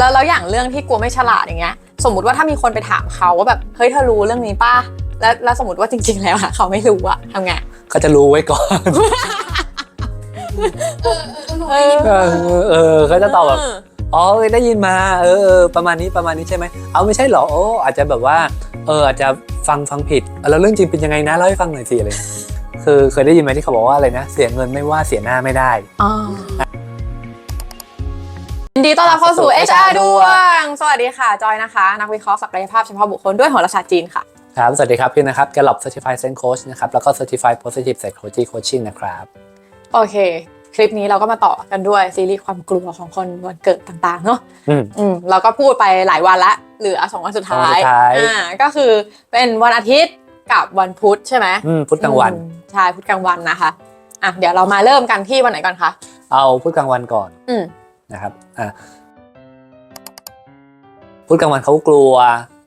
แล้วแล้วอย่างเรื่องที่กลัวไม่ฉลาดอย่างเงี้ย สมมติว่าถ้ามีคนไปถามเขาว่าแบบเฮ้ยเธอรู้เรื่องนี้ป่ะแล้วแล้วสมมติว่าจริง ๆ แล้วอะเขาไม่รู้อะทำไงก็จะรู้ไว้ก่อน เออเออเออเขาจะตอบแบบ อ๋อเออได้ยินมา เออเออประมาณนี้ประมาณนี้ใช่ไหม เอาไม่ใช่เหรอโอ้อาจจะแบบว่า เอออาจจะฟังฟังผิดเออแล้วเรื่องจริงเป็นยังไงนะเล่าให้ฟังหน่อยสิอะไรเงี้ยคือเคยได้ยินไหมที่เขาบอกว่าอะไรนะ เสียเงินไม่ว่าเสียหน้าไม่ได้ อ๋อ ยินดีต้อนรับเข้าสู่ HR ดวง สวัสดีค่ะ จอยนะคะ นักวิเคราะห์ศักยภาพเฉพาะบุคคลด้วยโหราศาสตร์จีนค่ะ ครับ สวัสดีครับพี่นะครับ Gallup Certified Sense Coach นะครับ แล้วก็ Certified Positive Psychology Coaching นะครับ โอเค คลิปนี้เราก็มาต่อกันด้วยซีรีส์ความกลัวของคนวันเกิดต่างๆ เนาะอืมอืมเราก็พูดไปหลายวันละ เหลือสองวันสุดท้าสองวันยสุดท้ายอ่าก็คือเป็นวันอาทิตย์กับวันพุธใช่ไหมอืมพุธกลางวันอืมใช่ พุธกลางวันนะคะ อะ เดี๋ยวเรามาเริ่มกันที่วันไหนก่อนคะ เอาพุธกลางวันก่อน อืม นะครับอะพุธกลางวันเขากลัว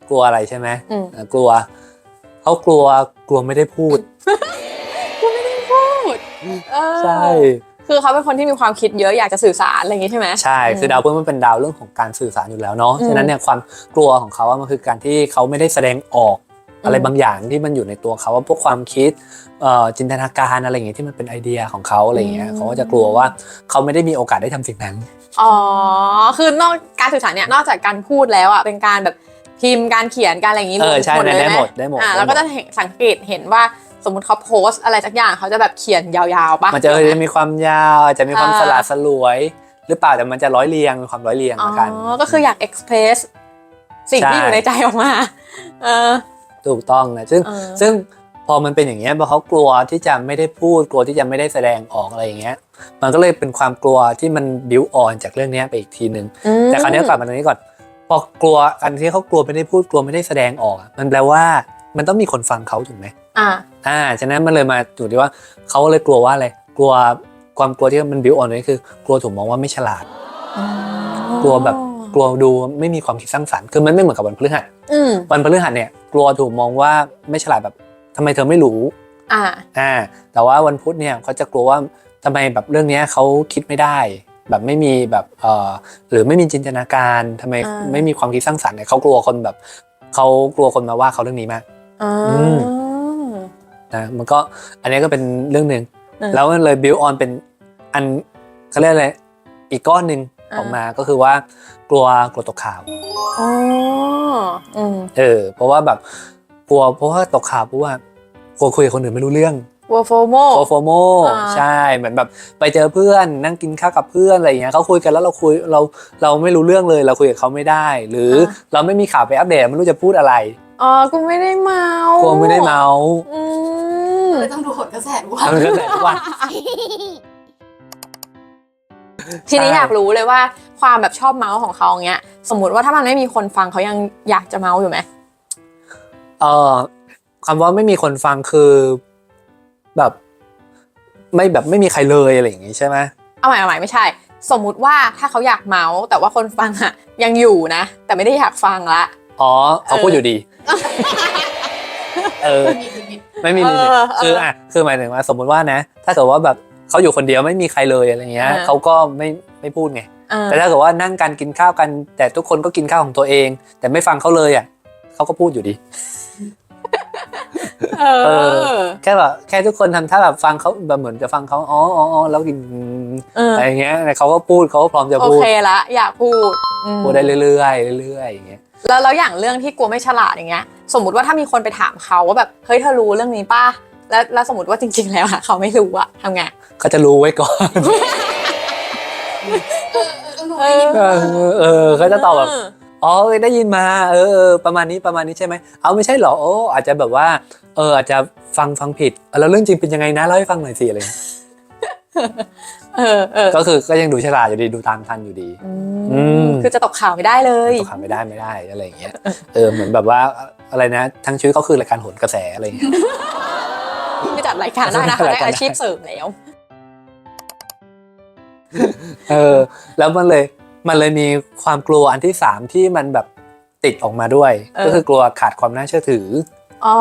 กลัวอะไรใช่ไหมอืมเออกลัวเขากลัวกลัวไม่ได้พูด พูดเออใช่ คือเขาเป็นคนที่มีความคิดเยอะอยากจะสื่อสารอะไรอย่างงี้ใช่ไหม ใช่ คือดาวพุธมันเป็นดาวเรื่องของการสื่อสารอยู่แล้วเนาะ อืมฉะนั้นเนี่ยความกลัวของเขาอะมันคือการที่เขาไม่ได้แสดงออกอะไรอืมบางอย่างที่มันอยู่ในตัวเขาว่าพวกความคิดเอ่อจินตนาการอะไรอย่างเงี้ยที่มันเป็นไอเดียของเขาอะไรอย่างเงี้ยเขาก็จะกลัวว่าเขาไม่ได้มีโอกาสได้ทำสิ่งนั้น อ๋อ คือนอกการสื่อสารเนี่ยนอกจากการพูดแล้วอะเป็นการแบบพิมพ์การเขียนการอะไรอย่างงี้เออใช่เลยได้ไหมหมดได้หมดอ่าได้หมดแล้วก็จะเห็นสังเกตเห็นว่าสมมติเขาโพสต์อะไรสักอย่างเขาจะแบบเขียนยาวๆปะมันจะจะมีความยาวอาจจะมีความอ่าสลาดสลวย หรือเปล่าแต่มันจะร้อยเรียงมีความร้อยเรียงอ๋อละกันก็คืออยากเอ็กเพรสสิ่งที่ใช่อยู่ในใจออกมาเออถูกต้องนะซึ่งเออซึ่ง พอมันเป็นอย่างเงี้ยพอเขากลัวที่จะไม่ได้พูดกลัวที่จะไม่ได้แสดงออกอะไรอย่างเงี้ย มันก็เลยเป็นความกลัวที่มันบิวออนจากเรื่องเนี้ยไปอีกทีหนึ่งอืม แต่คราวนี้กลับมาตรงนี้ก่อนพอกลัวอันที่เขากลัวไม่ได้พูดกลัวไม่ได้แสดงออกอะมันแปลว่ามันต้องมีคนฟังเขาถูกไหม อ่าอ่า ฉะนั้นมันเลยมาอยู่ที่ว่าเขาเลยกลัวว่าอะไร กลัวความกลัวที่มันบิวออนนี่คือ กลัวถูกมองว่าไม่ฉลาด กลัวแบบ กลัวดูไม่มีความคิดสร้างสรรค์ คือมันไม่เหมือนกับวันพฤหัส อืมวันพฤหัสเนี่ย กลัวถูกมองว่าไม่ฉลาดแบบ ทำไมเธอไม่รู้อ่าอ่า แต่ว่าวันพุธเนี่ยเขาจะกลัวว่าทำไมแบบเรื่องเนี้ยเขาคิดไม่ได้ แบบไม่มีแบบเอ่อหรือไม่มีจินตนาการทำไมอ่าไม่มีความคิดสร้างสรรค์เนี่ยเขากลัวคนแบบเขากลัวคนมาว่าเขาเรื่องนี้มากอ่าอืมนะมันก็อันนี้ก็เป็นเรื่องหนึ่งอืมแล้วมันเลยบิวออนเป็นอันเขาเรียกอะไรอีกก้อนหนึ่งอ่าออกมาก็คือว่ากลัวกลัวตกข่าวอ๋ออืมเออเพราะว่าแบบ กลัวเพราะว่าตกข่าวเพราะว่ากลัวคุยกับคนอื่นไม่รู้เรื่องวัวโฟโมโฟโฟโมอ่า ใช่เหมือนแบบไปเจอเพื่อนนั่งกินข้าวกับเพื่อนอะไรอย่างเงี้ยเขาคุยกันแล้วเราคุยเราเราไม่รู้เรื่องเลยเราคุยกับเขาไม่ได้ หรืออา เราไม่มีข่าวไปอัปเดตไม่รู้จะพูดอะไรอ๋อกูไม่ได้เมากลัวไม่ได้เมาส์อืมเลยต้องดูหดกระแสทุกวันทำเรื่องแต่ทุกวัน ทีนี้ใช่ อยากรู้เลยว่าความแบบชอบเมาส์ของเขาอย่างเงี้ย สมมติว่าถ้ามันไม่มีคนฟังเขายังอยากจะเมาส์อยู่ไหม เอ่อคำว่าไม่มีคนฟังคือแบบไม่แบบไม่มีใครเลยอะไรอย่างงี้ใช่ไหมเอาใหม่เอาใหม่ไม่ใช่ สมมุติว่าถ้าเขาอยากเมาส์แต่ว่าคนฟังอะยังอยู่นะ แต่ไม่ได้อยากฟังละ อ๋อเขาพูดอยู่ดี เออมีลิมิตไม่มีเอลิมิตอคืออะคือหมายถึงว่าสมมุติว่านะ ถ้าเกิดว่าแบบเขาอยู่คนเดียวไม่มีใครเลยอะไรเงี้ยอ่า เขาก็ไม่ไม่พูดไง เออแต่ถ้าเกิดว่านั่งกันกินข้าวกัน แต่ทุกคนก็กินข้าวของตัวเอง แต่ไม่ฟังเขาเลยอะ เขาก็พูดอยู่ดี เอเออ แค่แบบแค่ทุกคนทำท่าแบบฟังเขาแบบเหมือนจะฟังเขาอ๋ออ๋ออ๋อแล้วกินเออ อะไรเงี้ยแต่เขาก็พูดเขาก็พร้อมจะโอพูดเคละ อยากพูดอืมพูดได้เรื่อยๆเรื่อยๆอย่างเงี้ยแล้วแล้วอย่างเรื่องที่กลัวไม่ฉลาดอย่างเงี้ย สมมติว่าถ้ามีคนไปถามเขาว่าแบบเฮ้ยเธอรู้เรื่องนี้ป่ะแล้วแล้วสมมติว่าจริง ๆ แล้วอะเขาไม่รู้อะทำไงก็จะรู้ไว้ก่อนเออเออเออเขาจะตอบแบบอ๋อเออได้ยินมาเออเออประมาณนี้ประมาณนี้ใช่ไหมเอาไม่ใช่เหรอโอ้อาจจะแบบว่า เอออาจจะฟังฟังผิดเออแล้วเรื่องจริงเป็นยังไงนะเล่าให้ฟังหน่อยสิอะไรเงี้ยเออเออก็คือก็ยังดูฉลาดอยู่ดีดูตามทันอยู่ดีอือืมมคือจะตกข่าวไม่ได้เลยตกข่าวไม่ได้ไม่ได้อะไรอย่างเงี้ยเออเหมือนแบบว่าอะไรนะ ทั้งชีวิตเขาคือรายการโหนกระแสอะไรอย่างเงี้ยไม่จัดรายการได้นะคะรายได้การได้อาชีพเสริมแล้วเออแล้วมันเลย มันเลยมีความกลัวอันที่สามที่มันแบบติดออกมาด้วย เออ ก็คือกลัวขาดความน่าเชื่อถืออ๋อ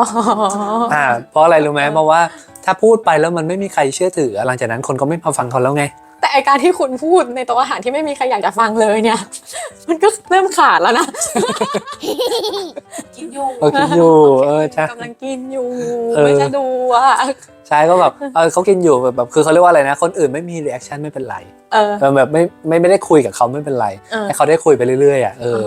อ่าเพราะอะไรรู้ไหมเพราะว่าถ้าพูดไปแล้วมันไม่มีใครเชื่อถือ หลังจากนั้นคนก็ไม่มาฟังเขาแล้วไง แต่ไอการที่คุณพูดในโต๊ะอาหารที่ไม่มีใครอยากจะฟังเลยเนี่ย มันก็เริ่มขาดแล้วนะ กินอยู่เรากินอยู่ เออใช่ กำลังกินอยู่ เออ ไม่จะดูอะ ใช่ก็แบบเออเขากินอยู่แบบแบบคือเขาเรียกว่าอะไรนะ คนอื่นไม่มีรีแอคชั่นไม่เป็นไรเออ เออแบบไม่ไม่ไม่ได้คุยกับเขาไม่เป็นไรเออ ให้เขาได้คุยไปเรื่อยๆอะเออ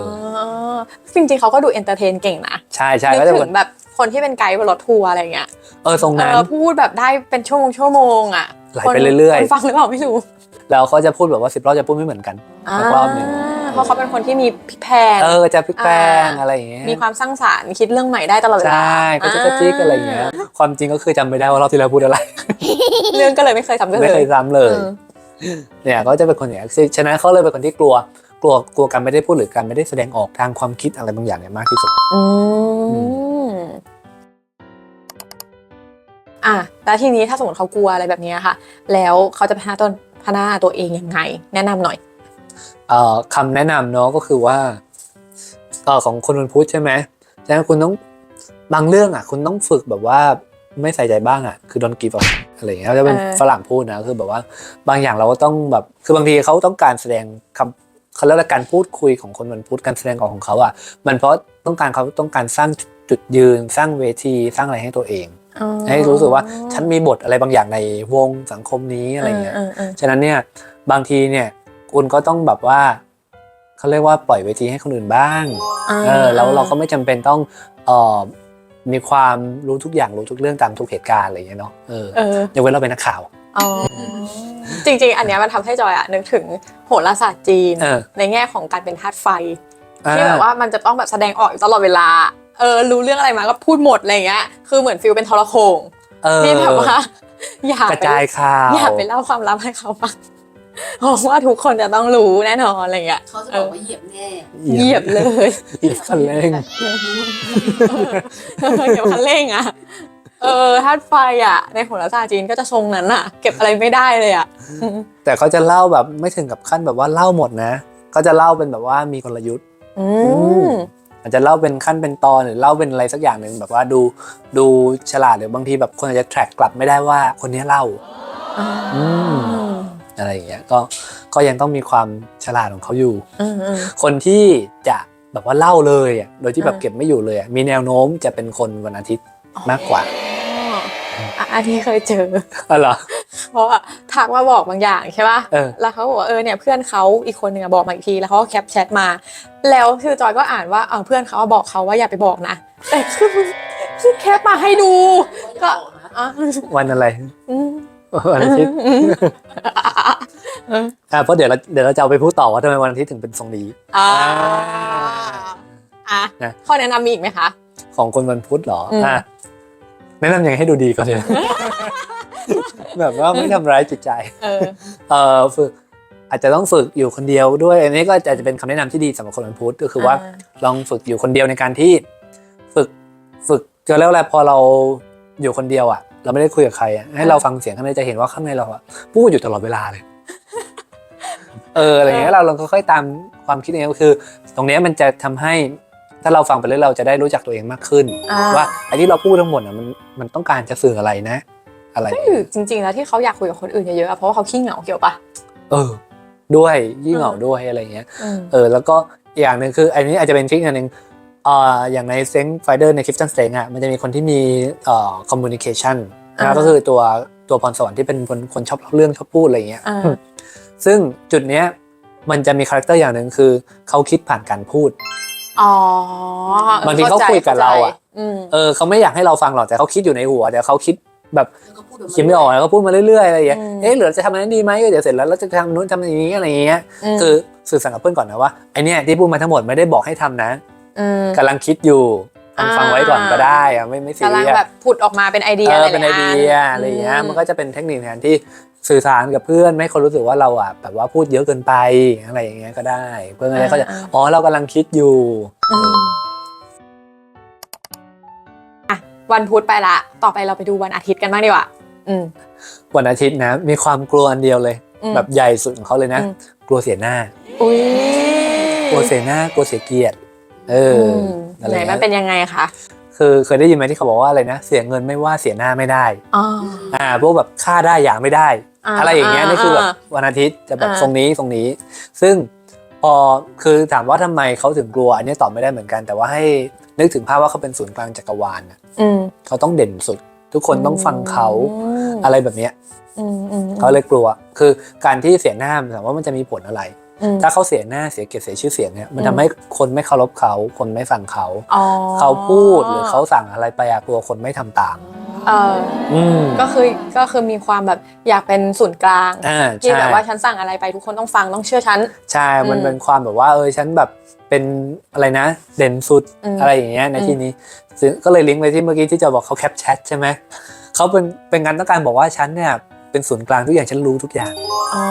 อจริงๆเขาก็ดูเอนเตอร์เทนเก่งนะใช่ใช่นึก็กจะถึแบบงแบบ คนที่เป็นไกด์บนรถทัวร์อะไรเงี้ยเออทรงเอนั้น อพูดแบบได้เป็นชั่วโมงชั่วโมงอะไหลไปเรื่อยๆ คนฟังหรือเปล่าไม่รู้แล้วเขาจะพูดแบบว่าสิบรอบจะพูดไม่เหมือนกัน สักรอบหนึ่งาเพราะเขาเป็นคนที่มีพลิกแพลงเออจะพลิกแปลงอ่า อะไรอย่างเงี้ยมีความสร้างสรรค์คิดเรื่องใหม่ได้ตลอดเวลาใช่ก็จะกระจิกอะไรอย่างเงี้ยความจริงก็คือจำไม่ได้ว่ารอบที่แล้วพูดอะไรเรื่องก็เลยไม่เคยทำกันไม่เลเคยยซ้ำเลยเออเนี่ยก็จะเป็นคนอย่างนี้ยฉะนั้นเขาเลยเป็นคนที่กลัว กลัวกลัวการไม่ได้พูดหรือการไม่ได้แสดงออกทางความคิดอะไรบางอย่างเนี่ยมากที่สุด อืม อะแล้วทีนี้ถ้าสมมติเขากลัวอะไรแบบนี้ค่ะ แล้วเขาจะพัฒนาตนพัฒนาตัวเองยังไง แนะนำหน่อยเอ่อคำแนะนำเนาะก็คือว่าเอ่อของคนวันพุธใช่ไหมฉะนั้นคุณต้องบางเรื่องอะ คุณต้องฝึกแบบว่าไม่ใส่ใจบ้างอะ คือ don't give up อะไรอย่างเงี้ยจะเป็นเออฝรั่งพูดนะคือแบบว่าบางอย่างเราก็ต้องแบบคือบางทีเขาต้องการแสดงคำเขาเรียกว่าการพูดคุยของคนวันพุธการแสดงออกของเขาอะ มันเพราะต้องการเขาต้องการสร้างจุดยืนสร้างเวทีสร้างอะไรให้ตัวเองอ๋อ ให้รู้สึกว่าฉันมีบทอะไรบางอย่างในวงสังคมนี้อะไรอย่างเงี้ยเออเออฉะนั้นเนี่ยบางทีเนี่ยคุณก็ต้องแบบว่าเขาเรียกว่าปล่อยเวทีให้คนอื่นบ้างเออแล้วเราก็ไม่จำเป็นต้องเอ่อมีความรู้ทุกอย่างรู้ทุกเรื่องตามทุกเหตุการณ์อะไรอย่างเงี้ยเนาะเออเออยกเว้นเราเป็นนักข่าวอ๋อจริงๆ อันเนี้ยมันทำให้จอยอะนึกถึงโหราศาสตร์จีนเออในแง่ของการเป็นธาตุไฟอ่ที่แบบว่ามันจะต้องแบบแสดงออกอยู่ตลอดเวลา เออรู้เรื่องอะไรมาก็พูดหมดอะไรเงี้ยคือเหมือนฟิลเป็นทรโขงเออที่แบบว่า อย่ากระไปจายข่าวอย่าไปเล่าความลับให้เขาฟังเพราะว่าทุกคนจะต้องรู้แน่นอนอะไรเงี้ยเขาจะบอกว่าเหยียบแน่เหยียบเลยเหยียบคันเร่งเหยียบคันเร่งอะเออธาตุไฟอะในโหราศาสตร์จีนก็จะทรงนั้นอะ เก็บอะไรไม่ได้เลยอะแต่เขาจะเล่าแบบไม่ถึงกับขั้นแบบว่าเล่าหมดนะ ก็จะเล่าเป็นแบบว่ามีกลยุทธ์ อืมอาจจะเล่าเป็นขั้นเป็นตอนหรือเล่าเป็นอะไรสักอย่างหนึ่งแบบว่าดูดูฉลาดหรือบางทีแบบคนอาจจะ track กลับไม่ได้ว่าคนนี้เล่าอืมอะไรอย่างเงี้ยก็ก็ยังต้องมีความฉลาดของเขาอยู่อืมอืมคนที่จะแบบว่าเล่าเลยอะโดยที่แบบอ่าเก็บไม่อยู่เลยอะมีแนวโน้มจะเป็นคนวันอาทิตย์มากกว่าอ๋ออะอันนี้เคยเจออ๋อเหรอ เพราะว่าทักมาบอกบางอย่างใช่ป่ะเออ แล้วเขาบอกว่าเออเนี่ยเพื่อนเขาอีกคนหนึ่งอะบอกมาอีกทีแล้วเขาก็แคปแชทมา แล้วคือจอยก็อ่านว่าเออเพื่อนเขาบอกเขาว่าอย่าไปบอกนะแต่คือคือแคปมาให้ดู ก็อะวันอะไรอืมวันอาทิตย์อืมเอออ่าเพราะเดี๋ยวเราเดี๋ยวเราจะเอาไปพูดต่อว่าทำไมวันอาทิตย์ถึงเป็นทรงนี้ อ่าอะนะ ข้อแนะนำมีอีกไหมคะ ของคนวันพุธเหรออืม อะแนะนำยังไงให้ดูดีก่อนเลย แบบว่าไม่ทำร้ายจิตใจ เออ เอ่อฝึกอาจจะต้องฝึกอยู่คนเดียวด้วย อันนี้ก็อาจจะเป็นคำแนะนำที่ดีสำหรับคนวันพุธก็คือว่าอ่าลองฝึกอยู่คนเดียวในการที่ ฝึกฝึกจะเรียกว่าอะไรพอเราอยู่คนเดียวอะ เราไม่ได้คุยกับใครอะให้เราฟังเสียงข้างในจะเห็นว่าข้างในเราอะพูดอยู่ตลอดเวลาเลย เอออะไรอย่างเงี้ยเราเราค่อยๆตามความคิดเองก็คือ ตรงเนี้ยมันจะทำให้ถ้าเราฟังไปเรื่อยๆเราจะได้รู้จักตัวเองมากขึ้น อ่า ว่าไอ้ที่เราพูดทั้งหมดอะมันมันต้องการจะสื่ออะไรนะ อะไรหรือจริงๆแล้วที่เขาอยากคุยกับคนอื่นเยอะๆอะเพราะว่าเขาขี้เหงาเกี่ยวปะเออ ด้วยยิ่งเหงาด้วยอะไรอย่างเงี้ยอืมเออ แล้วก็อีกอย่างหนึ่งคืออันนี้อาจจะเป็นทริคอันหนึ่งเอ่ออย่างในเซ็งไฟเดอร์ในคลิปตันเซ็งอะมันจะมีคนที่มีเอ่อคอมมูนิเคชันอ่านะก็คือตัวตัวพรสวรรค์ที่เป็นคนคนชอบเล่าเรื่องชอบพูดอะไรอย่างเงี้ยอ่าซึ่งจุดเนี้ยมันจะมีคาแรคเตอร์อย่างหนึ่งคือเขาคิดผ่านการพูดอ๋อบางทีเขาคุยกับเราอะอืมเออเขาไม่อยากให้เราฟังหรอกแต่เขาคิดอยู่ในหัวแต่เขาคิด แบบแล้วก็พูดออกมาคิดไม่ออกแล้วก็พูดมาเรื่อยๆอะไรอย่างเงี้ยอืมเอ๊ะเหลือจะทำอันนั้นดีไหมเดี๋ยวเสร็จแล้วเราจะทำนู้นทำอย่างนี้อะไรอย่างเงี้ยมคือสื่อสารกับเพื่อนก่อนนะว่าไอเนี้ยที่พูดมาทั้งหมดไม่ได้บอกให้ทำนะมกำลังคิดอยู่ฟังอ่าฟังไว้ก่อนก็ได้อะไม่ไม่ซีกำลัเรีงยสแบบผุดออกมาเป็นไอเดียเออะไรอเป็นไอเดียอะไรอย่างเงี้ยมันก็จะเป็นเทคนิคในการที่สื่อสารกับเพื่อนไม่ให้คนรู้สึกว่าเราอะแบบว่าพูดเยอะเกินไปอะไรอย่างเงี้ยก็ได้ เพื่อนอะไรเขาจะอ๋อเรากำลังคิดอยู่อืมอะ วันพุธไปละ ต่อไปเราไปดูวันอาทิตย์กันบ้างดีกว่าอืม วันอาทิตย์นะ มีความกลัวอันเดียวเลย อืมแบบใหญ่สุดของเขาเลยนะ อืม กลัวเสียหน้า อุ้ยกลัวเสียหน้ากลัวเสียเกียรติเอออมอะไรไหนเงี้มันยเป็นยังไงคะคือเคยได้ยินไหมที่เขาบอกว่าอะไรนะเสียเงินไม่ว่าเสียหน้าไม่ได้ อ๋อ อ่าพวกแบบค่าได้อย่างไม่ได้อ่าอะไรอย่างเงี้ยอ่านี่คือแบบอ่าวันอาทิตย์จะแบบอ่า ทรงนี้ทรงนี้ ซึ่งพอคือถามว่าทำไมเขาถึงกลัวอันนี้ตอบไม่ได้เหมือนกัน แต่ว่าให้นึกถึงภาพว่าเขาเป็นศูนย์กลางจักรวาลน่ะ อืม เขาต้องเด่นสุด ทุกคนต้องฟังเขามอะไรแบบเนี้ยอืมอืมเขาเลยกลัว คือการที่เสียหน้าถามว่ามันจะมีผลอะไร อืม ถ้าเขาเสียหน้าเสียเกียรติเสียชื่อเสียงเนี่ยมันอืม ทำให้คนไม่เคารพเขา คนไม่ฟังเขา อ๋อเขาพูดหรือเขาสั่งอะไรไปอะกลัวคนไม่ทำตาม เอออืมก็คือก็คือมีความแบบอยากเป็นศูนย์กลาง อ่าที่ใช่ แบบว่าฉันสั่งอะไรไปทุกคนต้องฟังต้องเชื่อฉัน ใช่ มันอืมเป็นความแบบว่า เออ ฉันแบบเป็นอะไรนะ เด่นสุดอืมอะไรอย่างเงี้ยในอืมที่นี้ซึ่ง ก็เลยลิงก์ไปที่เมื่อกี้ที่จะบอกเขาแคปแชทใช่ไหมเขาเป็นเป็นการต้องการบอกว่าฉันเนี่ยเป็นศูนย์กลางทุกอย่างฉันรู้ทุกอย่างอ๋อ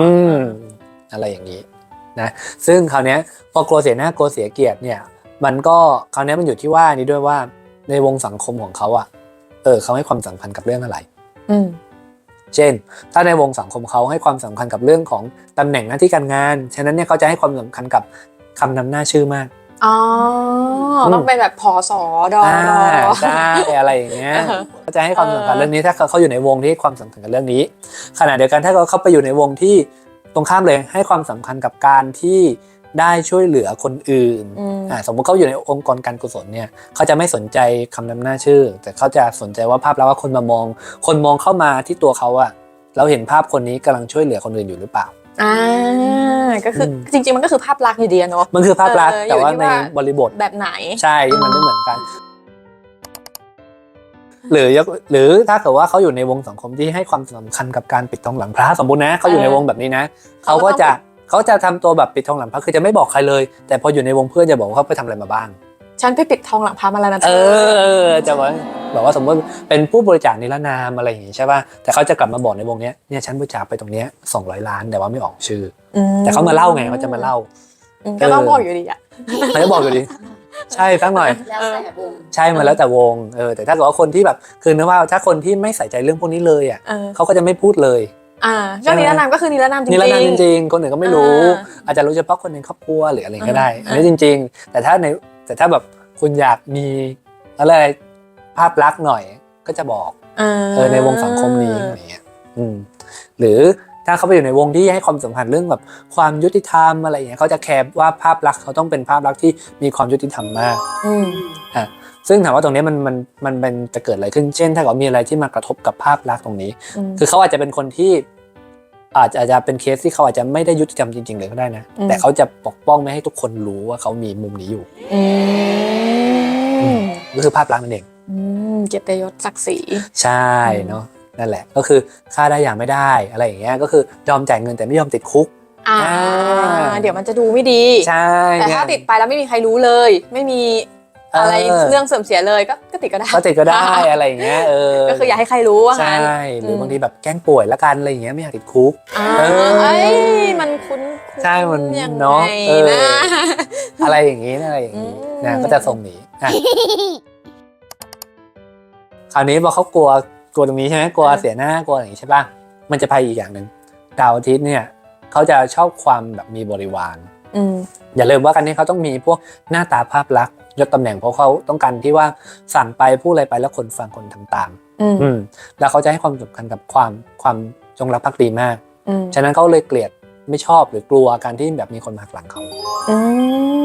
อืมอะไรอย่างนี้นะซึ่งคราวเนี้ยพอกลัวเสียหน้ากลัวเสียเกียรติเนี่ย มันก็คราวเนี้ยมันอยู่ที่ว่านี้ด้วยว่าในวงสังคมของเขาอะเออเขาให้ความสำคัญกับเรื่องอะไร อืมเช่น ถ้าในวงสังคมเขาให้ความสำคัญกับเรื่องของตำแหน่งหน้าที่การงาน ฉะนั้นเนี่ยเขาจะให้ความสำคัญกับคำนำหน้าชื่อมาก อ๋อต้องเป็นแบบพอสอดออ่าดอใช่อะไรอย่างเงี้ยเออเขาจะให้ความสำคัญเออเรื่องนี้ถ้าเขาเขาอยู่ในวงที่ให้ความสำคัญกับเรื่องนี้ขณะเดียวกันถ้าเขาเข้าไปอยู่ในวงที่ตรงข้ามเลยให้ความสำคัญกับการที่ได้ช่วยเหลือคนอื่นอืมอ่าสมมติเขาอยู่ในองค์กรการกุศลเนี่ยเขาจะไม่สนใจคำนำหน้าชื่อ แต่เขาจะสนใจว่าภาพลักษณ์ว่าคนมามอง คนมองเข้ามาที่ตัวเขาอะเราเห็นภาพคนนี้กำลังช่วยเหลือคนอื่นอยู่หรือเปล่า อ่าก็คืออมจริงๆมันก็คือภาพลักษณ์อยู่ดีอะเนาะ มันคือภาพลักษณ์เออแต่ว่าอยู่ที่ในว่า บริบท แบบไหน ใช่ที่มันไม่เหมือนกัน หรือยกหรือถ้าเกิดว่าเขาอยู่ในวงสังคมที่ให้ความสำคัญกับการปิดทองหลังพระสมมตินะเขาอยู่ในวงแบบนี้นะเขาก็จะเขาจะทำตัวแบบปิดทองหลังพระคือจะไม่บอกใครเลย แต่พออยู่ในวงเพื่อนจะบอกว่าเขาไปทำอะไรมาบ้าง ฉันไปปิดทองหลังพระมาแล้วนะเออจะว่าแบบว่าสมมติเป็นผู้บริจาคนิรนามอะไรอย่างงี้ใช่ป่ะแต่เขาจะกลับมาบอกในวงเนี้ยเนี่ยฉันบริจาคไปตรงเนี้ยสองร้อยล้านแต่ว่าไม่ออกชื่อ มแต่เขามาเล่าไงเขาจะมาเล่า อืมก็ต้องบอกอยู่ดีอะ เขาจะบอกอยู่ดีใช่สักหน่อย แล้วแต่วงใช่มันแล้วแต่วงเออแต่ถ้าเกิดว่าคนที่แบบคือนึกว่าถ้าคนที่ไม่ใส่ใจเรื่องพวกนี้เลยอะเออ เขาก็จะไม่พูดเลย อ่าใช่ก็นิรนามก็คือนิรนามจริงนี่ๆ ละนามจริงๆ คนอื่นก็ไม่รู้ อ่าอาจจะรู้เฉพาะคนในครอบครัวหรืออะไรก็ได้อ่าอันนี้จริง ๆ แต่ถ้าใน แต่ถ้าแบบคุณอยากมีอะไรภาพลักษณ์หน่อยก็จะบอกอ่าเออในวงสังคมนี้อย่างเงี้ยอืมหรือถ้าเขาไปอยู่ในวงที่ให้ความสำคัญเรื่องแบบความยุติธรรมอะไรอย่างเงี้ยเขาจะแคร์ว่าภาพลักษณ์เขาต้องเป็นภาพลักษณ์ที่มีความยุติธรรมมากอืมซึ่งถามว่าตรงนี้มันมันมันเป็นจะเกิดอะไรขึ้นเช่น ถ้าเกิดมีอะไรที่มากระทบกับภาพลักษณ์ตรงนี้อืมคือเขาอาจจะเป็นคนที่ อาจจะอาจจะเป็นเคสที่เขาอาจจะไม่ได้ยุติธรรมจริง ๆ เลยก็ได้นะ อืม แต่เขาจะปกป้องไม่ให้ทุกคนรู้ว่าเขามีมุมนี้อยู่ อืมก็คือภาพลักษณ์นั่นเอง อืมเกียรติยศศักดิ์ศรี ใช่เนาะนั่นแหละก็คือค่าได้อย่างไม่ได้อะไรอย่างเงี้ยก็คือยอมจ่ายเงินแต่ไม่ยอมติดคุก อ่า อ่า เดี๋ยวมันจะดูไม่ดี ใช่แต่ถ้าติดไปแล้วไม่มีใครรู้เลย ไม่มี อะไรเรื่องเสื่อมเสียเลยก็ก็ติดก็ได้ ก็ติดก็ได้อะไรอย่างเงี้ยเออก็คืออย่าให้ใครรู้ว่าใช่งั้นหรือบางทีแบบแกล้งป่วยละกันอะไรอย่างเงี้ยไม่อยากติดคุก อ่าเออเอ้ยมันคุ้นๆใช่มันยังเนอะไงเออ นะ อะไรอย่างงี้อะไรอย่างงี้อืม นะก็จะทรงนี้อะคราวนี้พอเขากลัวกลัวตรงนี้ใช่ไหมกลัวเสียหน้ากลัวอย่างนี้ใช่ป่ะมันจะไปอีกอย่างหนึ่งดาวอาทิตย์เนี่ยเขาจะชอบความแบบมีบริวาร อืมอย่าลืมว่ากันนี้เขาต้องมีพวกหน้าตาภาพลักษณ์ ยศตำแหน่งเพราะเขาต้องการที่ว่าสั่งไปพูดอะไรไปแล้วคนฟังคนทำตาม อืมอืมแล้วเขาจะให้ความสำคัญกับความความจงรักภักดีมากอืมฉะนั้นเขาเลยเกลียดไม่ชอบหรือกลัวการที่แบบมีคนมาหักหลังเขาอื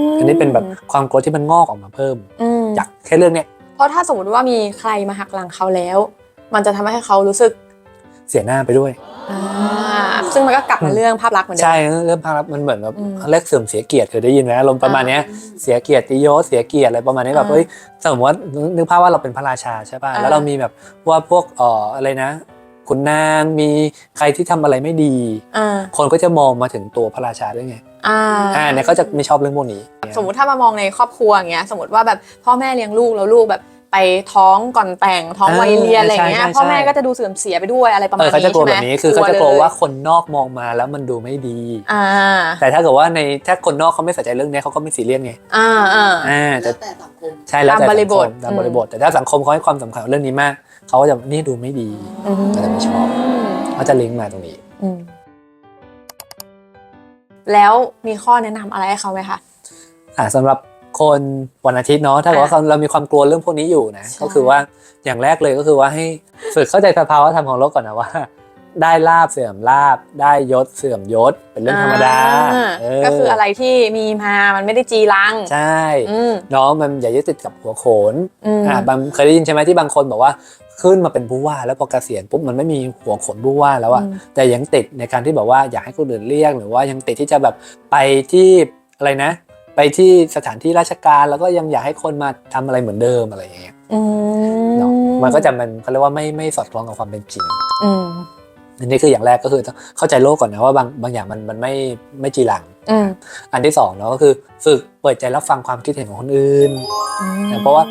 มอันนี้เป็นแบบความกลัวที่มันงอกออกมาเพิ่มอืมจากแค่เรื่องเนี้ยเพราะถ้าสมมติว่ามีใครมาหักหลังเขาแล้ว มันจะทำให้เขารู้สึก เสียหน้าไปด้วยอ่าซึ่งมันก็กลับมาเรื่องภาพลักษณ์เหมือนเดิม ใช่เรื่องภาพลักษณ์มันเหมือนแบบอืมเรียกเสื่อมเสียเกียรติเคยได้ยินไหมอารมณ์ประมาณเนี้ยเสียเกียรติยศเสียเกียรติอะไรประมาณนี้แบบอ่าเฮ้ยสมมติว่านึกภาพว่าเราเป็นพระราชาใช่ป่ะอ่า แล้วเรามีแบบว่าพวกเอ่ออะไรนะขุนนางมีใครที่ทำอะไรไม่ดี อ่าคนก็จะมองมาถึงตัวพระราชาด้วยไงอ่าอ่าเนี่ยเขาจะไม่ชอบเรื่องพวกนี้ สมมติถ้ามามองในครอบครัวอย่างเงี้ยสมมติว่าแบบพ่อแม่เลี้ยงลูกแล้วลูกแบบ ไปท้องก่อนแต่งท้องวัยเรียนอะไรเงี้ยพ่อแม่ก็จะดูเสื่อมเสียไปด้วยอะไรประเอมาณอนี้เขาจะกลัวใช่แบไหมบนี้คือเขาจะกลัวลยว่าคนนอกมองมาแล้วมันดูไม่ดี อ่าแต่ถ้าเกิดว่าในถ้าคนนอกเขาไม่ใส่ใจเรื่องนี้เขาก็ไม่ซีเรียสไงอ่าอ่า อ่าแต่แล้วแต่สังคมใช่แล้วแต่ตามบริบทสังคมตามบริบท แต่ถ้าสังคมเขาให้ความสำคัญกับเรื่องนี้มากเขาก็จะนี่ดูไม่ดีอืม ก็จะไม่ชอบเขาจะลิงก์มาตรงนี้ อืมแล้วมีข้อแนะนำอะไรให้เขาไหมคะ อ่าสำหรับ คนวันอาทิตย์เนาะถ้าเกิดว่าอ่าเรามีความกลัวเรื่องพวกนี้อยู่นะใช่ก็คือว่าอย่างแรกเลยก็คือว่าให้ฝึกเข้าใจสภาวะธรรมของโลกก่อนนะว่า ได้ลาบเสื่อมลาบ ได้ยศเสื่อมยศเป็นเรื่องธรรมดาอ่เก็คืออะไรที่มีมามันไม่ได้จีรังใช่อืมเนาะมันอย่ายึดติดกับหัวโขนอืมอ่าบางเคยได้ยินใช่ไหมที่บางคนบอกว่าขึ้นมาเป็นผู้ว่าแล้วพอเกษียณปุ๊บมันไม่มีหัวโขนผู้ว่าแล้วอะอืมแต่ยังติดในการที่แบบว่าอยากให้คนอื่นเรียกหรือว่ายังติดที่จะแบบไปที่อะไรนะ ไปที่สถานที่ราชการแล้วก็ยังอยากให้คนมาทำอะไรเหมือนเดิมอะไรอย่างเงี้ยอืมเนาะมันก็จะมันเขาเรียกว่าไม่ไม่สอดคล้องกับความเป็นจริง อืมอันนี้คืออย่างแรกก็คือต้องเข้าใจโลกก่อนนะว่าบางบางอย่างมันมันไม่ไม่จีรัง อืมอันที่สองเนาะก็คือฝึกเปิดใจรับฟังความคิดเห็นของคนอื่นเพราะว่า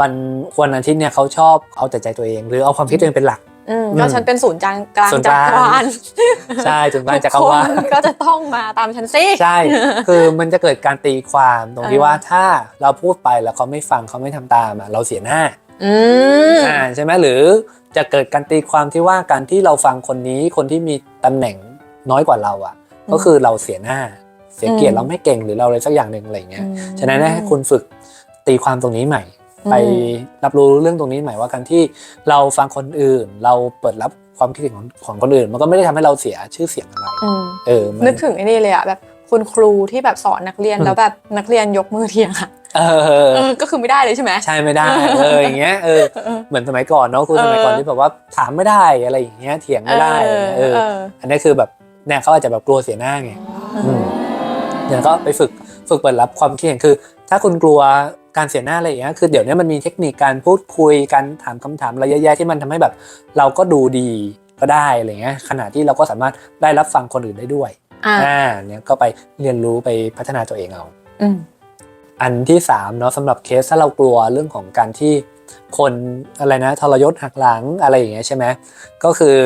วันวันอาทิตย์เนี่ยเขาชอบเอาแต่ใจตัวเอง หรือเอาความคิดตัวเองเป็นหลัก อืมก็ฉันเป็นศูนย์กลางกลางศูนย์จักกลางรวาลใช่จนกลางจักรวาลทุกคนก็จะต้องมาตามฉันสิ ใช่ คือมันจะเกิดการตีความตรงที่เออว่าถ้าเราพูดไปแล้วเขาไม่ฟังเขาไม่ทำตามอะเราเสียหน้าอืมอ่าใช่ไหมหรือจะเกิดการตีความที่ว่าการที่เราฟังคนนี้คนที่มีตำแหน่งน้อยกว่าเราอะ ก็คือเราเสียหน้า เสียเกียรติเราไม่เก่งหรือเราอะไรสักอย่างหนึ่งอะไรอย่างเงี้ย ฉะนั้นให้คุณฝึกตีความตรงนี้ใหม่อืม ไปรับรู้เรื่องตรงนี้ใหม่ว่าการที่เราฟังคนอื่น เราเปิดรับความคิดเห็นของของคนอื่น มันก็ไม่ได้ทำให้เราเสียชื่อเสียงอะไรอืมเออมันึกถึงไอ้นี่เลยอะแบบคุณครูที่แบบสอนนักเรียนแล้วแบบนักเรียนยกมือเถียงอะเออเออ ก็คือไม่ได้เลยใช่ไหมใช่ไม่ได้เอออย่างเงี้ยเออเออเหมือนสมัยก่อนเนาะครูสมัยก่อนที่แบบว่าถามไม่ได้อะไรอย่างเงี้ยเถียงไม่ได้เออเออเอออันนี้คือแบบเนี่ยเขาอาจจะแบบกลัวเสียหน้าไงอืมเดี๋ยวก็ไปฝึกฝึกเปิดรับความคิดเห็นคือ ถ้าคุณกลัว การเสียหน้าอะไรอย่างเงี้ยคือเดี๋ยวนี้มันมีเทคนิคการพูดคุยการถามคำถามอะไรเยอะแยะที่มันทำให้แบบ เราก็ดูดีก็ได้อะไรเงี้ยขณะที่เราก็สามารถได้รับฟังคนอื่นได้ด้วยอ่าอ่าเนี่ยก็ไปเรียนรู้ไปพัฒนาตัวเองเอาอืมอันที่3เนาะสำหรับเคสถ้าเรากลัวเรื่องของการที่คนอะไรนะทรยศหักหลังอะไรอย่างเงี้ยใช่ไหมก็คือ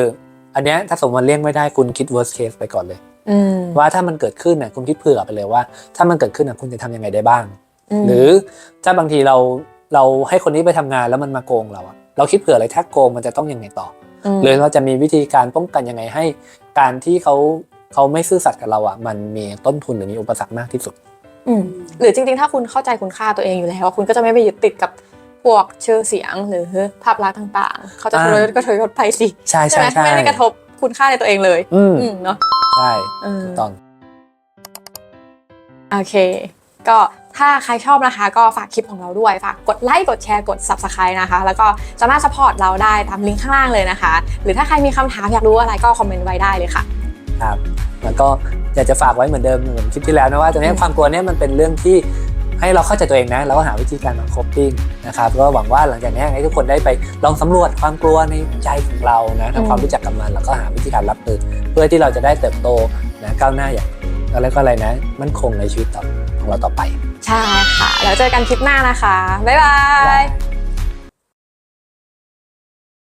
อันเนี้ยถ้าสมมติเลี่ยงไม่ได้คุณคิด worst case ไปก่อนเลยอืมว่าถ้ามันเกิดขึ้นน่ะคุณคิดเผื่อไปเลยว่า ถ้ามันเกิดขึ้นน่ะคุณจะทำยังไงได้บ้างม หรือถ้าบางทีเราเราให้คนนี้ไปทำงานแล้วมันมาโกงเราอะเราคิดเผื่อเลยถ้าโกงมันจะต้องยังไงต่อมหรือเราจะมีวิธีการป้องกันยังไงให้ การที่เขาเขาไม่ซื่อสัตย์กับเราอะมันมีต้นทุนหรือมีอุปสรรคมากที่สุดอืมหรือจริงๆ ถ้าคุณเข้าใจคุณค่าตัวเองอยู่แล้วคุณก็จะไม่ไปยึดติดกับพวกชื่อเสียงหรือภาพลักษณ์ต่างๆ เขาจะอ่าทรยศก็ทรยศไปสิใช่ใช่ใช่ไหมใช่ไม่ได้กระทบคุณค่าในตัวเองเลยอืมอืมเนาะใช่เออถูกต้องโอเค ก็ ถ้าใครชอบนะคะ ก็ฝากคลิปของเราด้วย ฝากกดไลค์กดแชร์กด subscribe นะคะ แล้วก็สามารถสปอร์ตเราได้ตามลิงก์ข้างล่างเลยนะคะ หรือถ้าใครมีคำถามอยากรู้อะไรก็คอมเมนต์ไว้ได้เลยค่ะครับแล้วก็อยากจะฝากไว้เหมือนเดิมเหมือนคลิปที่แล้วนะว่าตรงนี้ความกลัวเนี่ยมันเป็นเรื่องที่ให้เราเข้าใจตัวเองนะ แล้วก็หาวิธีการมาคบปิ้งนะครับก็หวังว่าหลังจากนี้ให้ทุกคนได้ไปลองสำรวจความกลัวในใจของเรานะทำความรู้จักกับมันแล้วก็หาวิธีการรับมือเพื่อที่เราจะได้เติบโตนะก้าวหน้าอย่างอะไรก็อะไรนะ มั่นคงในชีวิตต่อ ของเราต่อไป ใช่ค่ะ แล้วเจอกันคลิปหน้านะคะ บ๊ายบาย